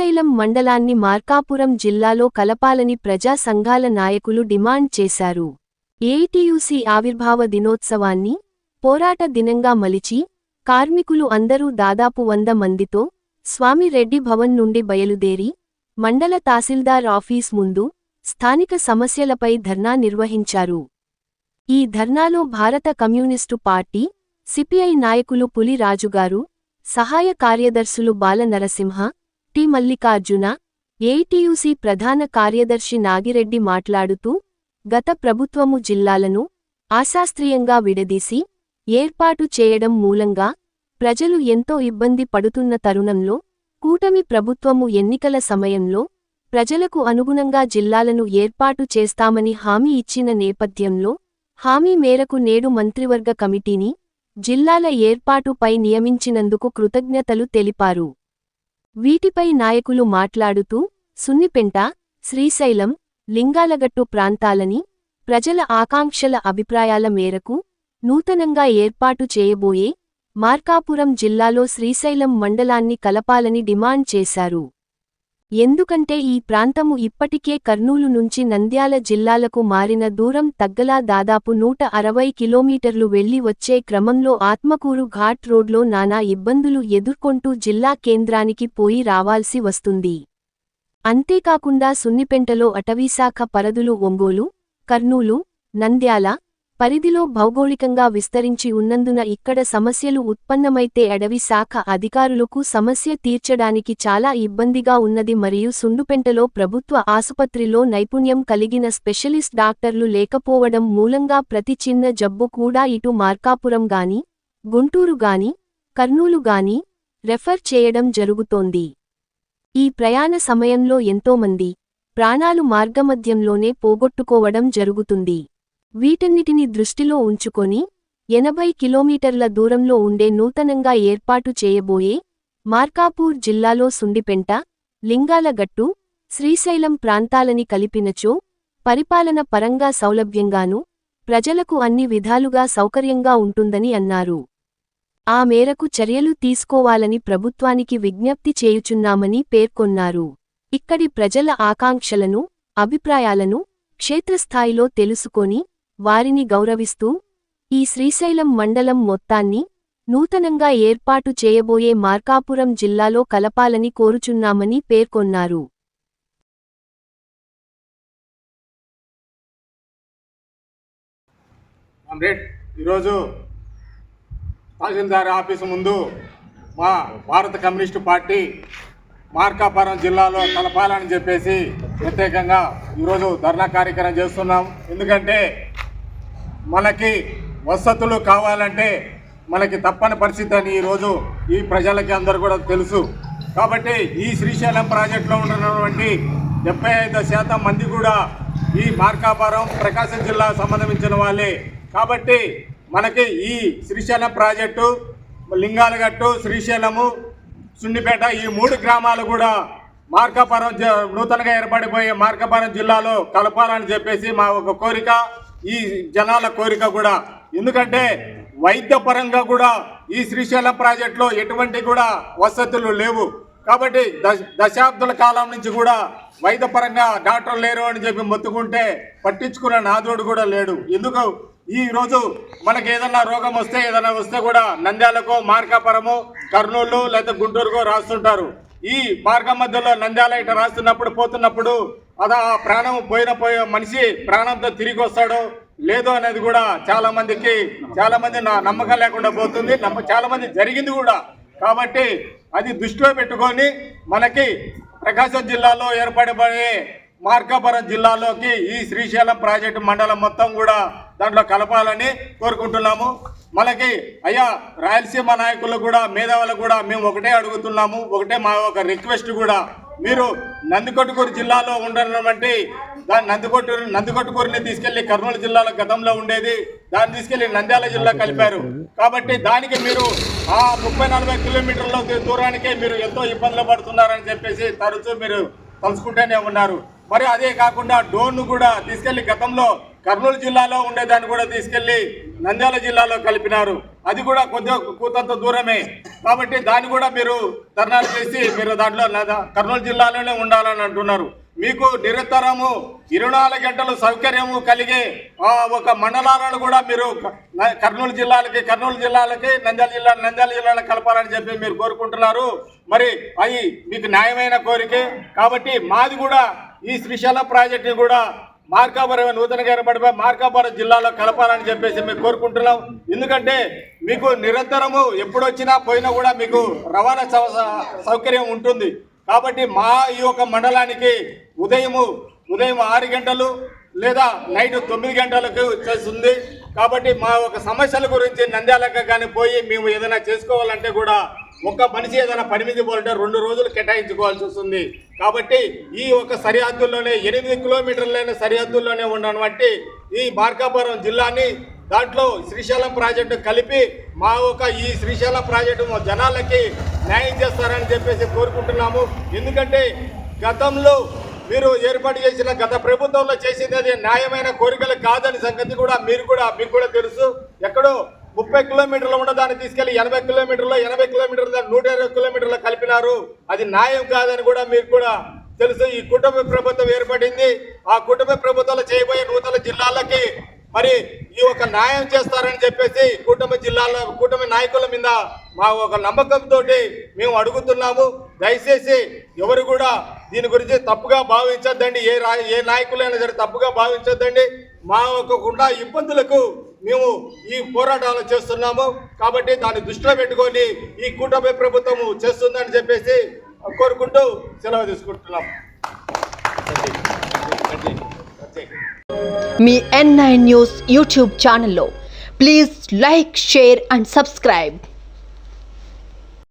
శ్రీశైలం మండలాన్ని మార్కాపురం జిల్లాలో కలపాలని ప్రజా సంఘాల నాయకులు డిమాండ్ చేశారు. ఏటీయూసీ ఆవిర్భావ దినోత్సవాన్ని పోరాట దినంగా మలిచి కార్మికులు అందరూ దాదాపు వంద మందితో స్వామి రెడ్డి భవన్ నుండి బయలుదేరి మండల తహసీల్దార్ ఆఫీస్ ముందు స్థానిక సమస్యలపై ధర్నా నిర్వహించారు. ఈ ధర్నాలో భారత కమ్యూనిస్టు పార్టీ సిపిఐ నాయకులు పులి రాజుగారు సహాయ కార్యదర్శులు బాల నరసింహ టి. మల్లికార్జున ఏటీయూసీ ప్రధాన కార్యదర్శి నాగిరెడ్డి మాట్లాడుతూ గత ప్రభుత్వము జిల్లాలను ఆశాస్త్రీయంగా విడదీసి ఏర్పాటు చేయడం మూలంగా ప్రజలు ఎంతో ఇబ్బంది పడుతున్న తరుణంలో కూటమి ప్రభుత్వము ఎన్నికల సమయంలో ప్రజలకు అనుగుణంగా జిల్లాలను ఏర్పాటు చేస్తామని హామీ ఇచ్చిన నేపథ్యంలో హామీ మేరకు నేడు మంత్రివర్గ కమిటీని జిల్లాల ఏర్పాటుపై నియమించినందుకు కృతజ్ఞతలు తెలిపారు. వీటిపై నాయకులు మాట్లాడుతూ సున్నిపెంట శ్రీశైలం లింగాలగట్టు ప్రాంతాలని ప్రజల ఆకాంక్షల అభిప్రాయాల మేరకు నూతనంగా ఏర్పాటు చేయబోయే మార్కాపురం జిల్లాలో శ్రీశైలం మండలాన్ని కలపాలని డిమాండ్ చేశారు. ఎందుకంటే ఈ ప్రాంతము ఇప్పటికే కర్నూలు నుంచి నంద్యాల జిల్లాలకు మారిన దూరం తగ్గలా దాదాపు నూట అరవై కిలోమీటర్లు వెళ్ళి వచ్చే క్రమంలో ఆత్మకూరు ఘాట్ రోడ్లో నానా ఇబ్బందులు ఎదుర్కొంటూ జిల్లా కేంద్రానికి పోయి రావాల్సి వస్తుంది. అంతేకాకుండా సున్నిపెంటలో అటవీశాఖ పరదులు ఒంగోలు కర్నూలు నంద్యాల పరిధిలో భౌగోళికంగా విస్తరించి ఉన్నందున ఇక్కడ సమస్యలు ఉత్పన్నమైతే అడవి శాఖ అధికారులకు సమస్య తీర్చడానికి చాలా ఇబ్బందిగా ఉన్నది మరియు సుండుపెంటలో ప్రభుత్వ ఆసుపత్రిలో నైపుణ్యం కలిగిన స్పెషలిస్ట్ డాక్టర్లు లేకపోవడం మూలంగా ప్రతి చిన్న జబ్బు కూడా ఇటు మార్కాపురం గాని గుంటూరు గాని కర్నూలు గాని రెఫర్ చేయడం జరుగుతోంది. ఈ ప్రయాణ సమయంలో ఎంతోమంది ప్రాణాలు మార్గమధ్యంలోనే పోగొట్టుకోవడం జరుగుతుంది. వీటన్నిటిని దృష్టిలో ఉంచుకొని ఎనభై కిలోమీటర్ల దూరంలో ఉండే నూతనంగా ఏర్పాటు చేయబోయే మార్కాపూర్ జిల్లాలో సుండిపెంట లింగాలగట్టు శ్రీశైలం ప్రాంతాలని కలిపినచో పరిపాలన పరంగా సౌలభ్యంగానూ ప్రజలకు అన్ని విధాలుగా సౌకర్యంగా ఉంటుందని అన్నారు. ఆ మేరకు చర్యలు తీసుకోవాలని ప్రభుత్వానికి విజ్ఞప్తి చేయుచున్నామని పేర్కొన్నారు. ఇక్కడి ప్రజల ఆకాంక్షలను అభిప్రాయాలను క్షేత్రస్థాయిలో తెలుసుకొని వారిని గౌరవిస్తూ ఈ శ్రీశైలం మండలం మొత్తాన్ని నూతనంగా ఏర్పాటు చేయబోయే మార్కాపురం జిల్లాలో కలపాలని కోరుచున్నామని పేర్కొన్నారు. ఈరోజు తహసీల్దార్ ఆఫీసు ముందు మా భారత కమ్యూనిస్టు పార్టీ మార్కాపురం జిల్లాలో కలపాలని చెప్పేసి ప్రత్యేకంగా ఈరోజు ధర్నా కార్యక్రమం చేస్తున్నాం. ఎందుకంటే మనకి వసతులు కావాలంటే మనకి తప్పని పరిస్థితి అని ఈరోజు ఈ ప్రజలకి అందరూ కూడా తెలుసు. కాబట్టి ఈ శ్రీశైలం ప్రాజెక్టులో ఉన్నటువంటి డెబ్బై ఐదు శాతం మంది కూడా ఈ మార్కాపురం ప్రకాశం జిల్లా సంబంధించిన వాళ్ళే. కాబట్టి మనకి ఈ శ్రీశైలం ప్రాజెక్టు లింగాలగట్టు శ్రీశైలము సున్నిపేట ఈ మూడు గ్రామాలు కూడా మార్కాపురం జ- నూతనంగా ఏర్పడిపోయే మార్కాపురం జిల్లాలో కలపాలని చెప్పేసి మా ఒక కోరిక. ఈ జనాల కోరిక కూడా. ఎందుకంటే వైద్యపరంగా కూడా ఈ శ్రీశైలం ప్రాజెక్టులో ఎటువంటి కూడా వసతులు లేవు. కాబట్టి దశ దశాబ్దాల కాలం నుంచి కూడా వైద్యపరంగా డాక్టర్ లేరు అని చెప్పి మొత్తుకుంటే పట్టించుకున్న నాథోడు కూడా లేడు. ఎందుకు? ఈ రోజు మనకి ఏదన్నా రోగం వస్తే ఏదైనా వస్తే కూడా నంద్యాలకు మార్కాపురము కర్నూలు లేదా గుంటూరుకో రాస్తుంటారు. ఈ మార్గం మధ్యలో నంద్యాల ఇట రాస్తున్నప్పుడు పోతున్నప్పుడు అదా ఆ ప్రాణం పోయిన పోయే మనిషి ప్రాణంతో తిరిగి వస్తాడో లేదో అనేది కూడా చాలా మందికి చాలా మంది నా నమ్మకం లేకుండా పోతుంది. నమ్మ చాలా మంది జరిగింది కూడా. కాబట్టి అది దృష్టిలో పెట్టుకొని మనకి ప్రకాశం జిల్లాలో ఏర్పడబడే మార్కాపురం జిల్లాలోకి ఈ శ్రీశైలం ప్రాజెక్టు మండలం మొత్తం కూడా దాంట్లో కలపాలని కోరుకుంటున్నాము. మనకి అయ్యా రాయలసీమ నాయకులు కూడా మేధావులు కూడా మేము ఒకటే అడుగుతున్నాము. ఒకటే మా ఒక రిక్వెస్ట్ కూడా. మీరు నందికొట్టుకూరు జిల్లాలో ఉండనటువంటి దాని నందికొట్టు నందికొట్టుకూరుని తీసుకెళ్ళి కర్నూలు జిల్లాలో గతంలో ఉండేది. దాన్ని తీసుకెళ్ళి నంద్యాల జిల్లా కలిపారు. కాబట్టి దానికి మీరు ఆ ముప్పై నలభై కిలోమీటర్ల దూరానికే మీరు ఎంతో ఇబ్బందులు పడుతున్నారని చెప్పేసి తరచూ మీరు తలుచుకుంటూనే ఉన్నారు. మరి అదే కాకుండా డోన్ను కూడా తీసుకెళ్ళి గతంలో కర్నూలు జిల్లాలో ఉండేదాన్ని కూడా తీసుకెళ్ళి నంద్యాల జిల్లాలో కలిపినారు. అది కూడా కొద్దిగా కూతంత దూరమే. కాబట్టి దాన్ని కూడా మీరు ధర్నాలు చేసి మీరు దాంట్లో లేదా కర్నూలు జిల్లాలోనే ఉండాలని అంటున్నారు. మీకు నిరంతరము ఇరవై నాలుగు గంటలు సౌకర్యము కలిగే ఒక మండలాలను కూడా మీరు కర్నూలు జిల్లాలకి కర్నూలు జిల్లాలకి నంద్యాల జిల్లా నంద్యాల జిల్లాలో కలపాలని చెప్పి మీరు కోరుకుంటున్నారు. మరి అవి మీకు న్యాయమైన కోరికే. కాబట్టి మాది కూడా ఈ శ్రీశైలం ప్రాజెక్టుని కూడా మార్కాపురం నూతనంగా ఏర్పడిపోయి మార్కాపురం జిల్లాలో కలపాలని చెప్పేసి మేము కోరుకుంటున్నాం. ఎందుకంటే మీకు నిరంతరము ఎప్పుడొచ్చినా పోయినా కూడా మీకు రవాణా సౌ- సౌకర్యం ఉంటుంది. కాబట్టి మా ఈ యొక్క మండలానికి ఉదయము ఉదయం ఆరు గంటలు లేదా నైట్ తొమ్మిది గంటలకు చేస్తుంది. కాబట్టి మా ఒక సమస్యల గురించి నంద్యాలకు కానీ పోయి మేము ఏదైనా చేసుకోవాలంటే కూడా ఒక్క మనిషి ఏదైనా పని మీద రెండు రోజులు కేటాయించుకోవాల్సి వస్తుంది. కాబట్టి ఈ ఒక సరిహద్దుల్లోనే ఎనిమిది కిలోమీటర్లైన సరిహద్దుల్లోనే ఉన్నటువంటి ఈ మార్కాపురం జిల్లాని దాంట్లో శ్రీశైలం ప్రాజెక్టు కలిపి మా ఒక ఈ శ్రీశైలం ప్రాజెక్టు మా జనాలకి న్యాయం చేస్తారని చెప్పేసి కోరుకుంటున్నాము. ఎందుకంటే గతంలో మీరు ఏర్పాటు చేసిన గత ప్రభుత్వంలో చేసింది అది న్యాయమైన కోరికలు కాదని సంగతి కూడా మీరు కూడా మీకు కూడా తెలుసు. ఎక్కడో ముప్పై కిలోమీటర్లు ఉన్న దాన్ని తీసుకెళ్ళి ఎనభై కిలోమీటర్లు ఎనభై కిలోమీటర్ల దాన్ని నూట ఇరవై కిలోమీటర్లు కలిపినారు. అది న్యాయం కాదని కూడా మీరు కూడా తెలుసు. ఈ కుటుంబ ప్రభుత్వం ఏర్పడింది. ఆ కుటుంబ ప్రభుత్వాలు చేయబోయే నూతన జిల్లాలకి మరి ఈ ఒక న్యాయం చేస్తారని చెప్పేసి కూటమి జిల్లాలో కూటమి నాయకుల మీద మా ఒక నమ్మకంతో మేము అడుగుతున్నాము. దయచేసి ఎవరు కూడా దీని గురించి తప్పుగా భావించొద్దండి. ఏ రా ఏ నాయకులైనా సరే తప్పుగా భావించొద్దండి. మా ఒక ఇబ్బందులకు మేము ఈ పోరాటాలు చేస్తున్నాము. కాబట్టి దాన్ని దృష్టిలో పెట్టుకొని ఈ కూటమి ప్రభుత్వము చేస్తుందని చెప్పేసి కోరుకుంటూ సెలవు తీసుకుంటున్నాం. మీ ఎన్ నైన్ న్యూస్ యూట్యూబ్ ఛానల్లో please like share and subscribe